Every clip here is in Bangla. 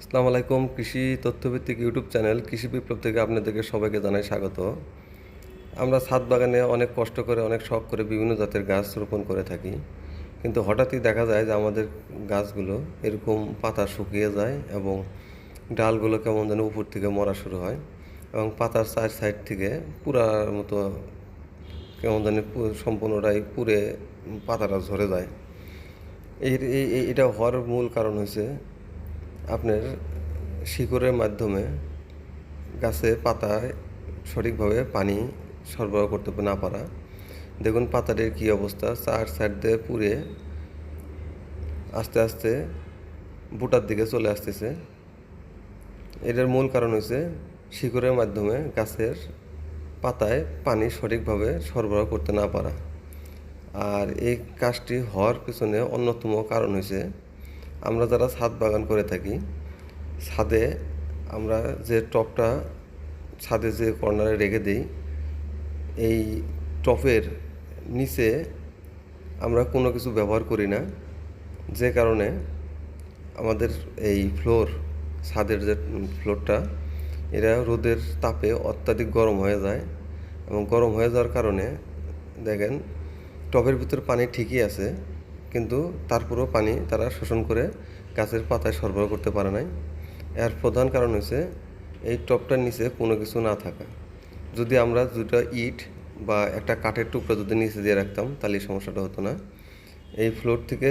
আসসালামু আলাইকুম, কৃষি তথ্যভিত্তিক ইউটিউব চ্যানেল কৃষি বিপ্লব থেকে আপনাদেরকে সবাইকে জানাই স্বাগত। আমরা ছাদ বাগানে অনেক কষ্ট করে, অনেক শখ করে বিভিন্ন জাতের গাছ রোপণ করে থাকি। কিন্তু হঠাৎই দেখা যায় যে আমাদের গাছগুলো এরকম পাতা শুকিয়ে যায় এবং ডালগুলো কেমন যেন উপর থেকে মরা শুরু হয় এবং পাতার চার সাইড থেকে পুরার মতো কেমন জানি সম্পূর্ণটাই পুড়ে পাতাটা ঝরে যায়। এর এটা হওয়ার মূল কারণ হচ্ছে আপনার শিকড়ের মাধ্যমে গাছে পাতায় সঠিকভাবে পানি সরবরাহ করতে না পারা। দেখুন পাতাটির কী অবস্থা। চার সাইড দিয়ে পুড়ে আস্তে আস্তে বুটার দিকে চলে আসতেছে। এটার মূল কারণ হচ্ছে শিকড়ের মাধ্যমে গাছের পাতায় পানি সঠিকভাবে সরবরাহ করতে না পারা। আর এই কাজটি হওয়ার পিছনে অন্যতম কারণ হয়েছে আমরা যারা ছাদ বাগান করে থাকি, ছাদে আমরা যে টপটা ছাদে যে কর্নারে রেখে দিই, এই টপের নিচে আমরা কোনো কিছু ব্যবহার করি না। যে কারণে আমাদের এই ফ্লোর, ছাদের যে ফ্লোরটা, এরা রোদের তাপে অত্যাধিক গরম হয়ে যায় এবং গরম হয়ে যাওয়ার কারণে দেখেন টবের ভিতর পানি ঠিকই আছে। কিন্তু তারপরেও পানি তারা শোষণ করে গাছের পাতায় সরবরাহ করতে পারে নাই। এর প্রধান কারণ হচ্ছে এই টবটার নিচে কোনো কিছু না থাকা। যদি আমরা দুটো ইট বা একটা কাঠের টুকরা যদি নিচে দিয়ে রাখতাম তাহলে এই সমস্যাটা হতো না। এই ফ্লোর থেকে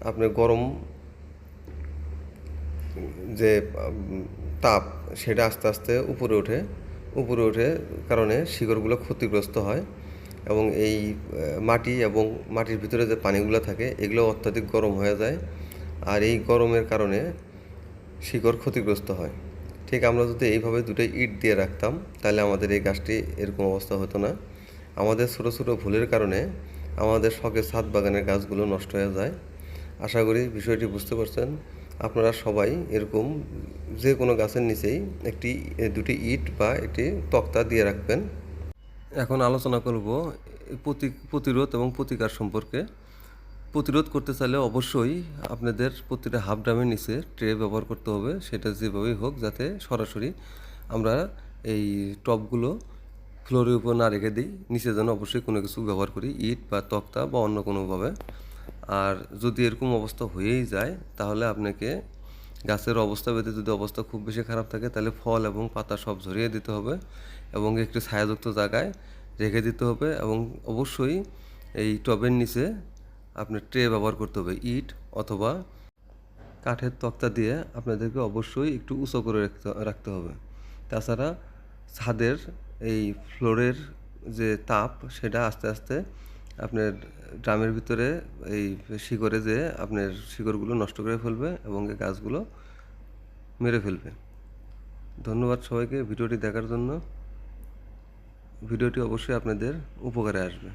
আপনার গরম যে তাপ, সেটা আস্তে আস্তে উপরে ওঠে। উপরে ওঠে কারণে শিকড়গুলো ক্ষতিগ্রস্ত হয়। এবং এই মাটি এবং মাটির ভিতরে যে পানিগুলো থাকে, এগুলো অত্যাধিক গরম হয়ে যায়। আর এই গরমের কারণে শিকড় ক্ষতিগ্রস্ত হয়। ঠিক আমরা যদি এইভাবে দুটো ইট দিয়ে রাখতাম, তাহলে আমাদের এই গাছটি এরকম অবস্থা হতো না। আমাদের ছোটো ছোটো ভুলের কারণে আমাদের শখের ছাদ বাগানের গাছগুলো নষ্ট হয়ে যায়। আশা করি বিষয়টি বুঝতে পারছেন। আপনারা সবাই এরকম যে কোনো গাছের নিচেই একটি, দুটি ইট বা একটি তক্তা দিয়ে রাখবেন। এখন আলোচনা করব প্রতি প্রতিরোধ এবং প্রতিকার সম্পর্কে। প্রতিরোধ করতে চাইলে অবশ্যই আপনাদের প্রতিটা হাফ ড্রামের নিচে ট্রে ব্যবহার করতে হবে, সেটা যেভাবেই হোক যাতে সরাসরি আমরা এই টপগুলো ফ্লোরের উপর না রেখে দিই, নিচে যেন অবশ্যই কোনো কিছু ব্যবহার করি, ইট বা তক্তা বা অন্য কোনোভাবে। আর যদি এরকম অবস্থা হয়েই যায়, তাহলে আপনাকে গাছের অবস্থা ব্যতীত যদি অবস্থা খুব বেশি খারাপ থাকে, তাহলে ফল এবং পাতা সব ঝরিয়ে দিতে হবে এবং একটু ছায়াযুক্ত জায়গায় রেখে দিতে হবে এবং অবশ্যই এই টবের নিচে আপনার ট্রে ব্যবহার করতে হবে, ইট অথবা কাঠের তক্তা দিয়ে আপনাদেরকে অবশ্যই একটু উঁচু করে রাখতে রাখতে হবে। তাছাড়া ছাদের এই ফ্লোরের যে তাপ, সেটা আস্তে আস্তে আপনার ড্রামের ভিতরে এই শিকড়ে যে আপনার শিকড়গুলো নষ্ট করে ফেলবে এবং এই গাছগুলো মেরে ফেলবে। ধন্যবাদ সবাইকে ভিডিওটি দেখার জন্য। ভিডিওটি অবশ্যই আপনাদের উপকারে আসবে।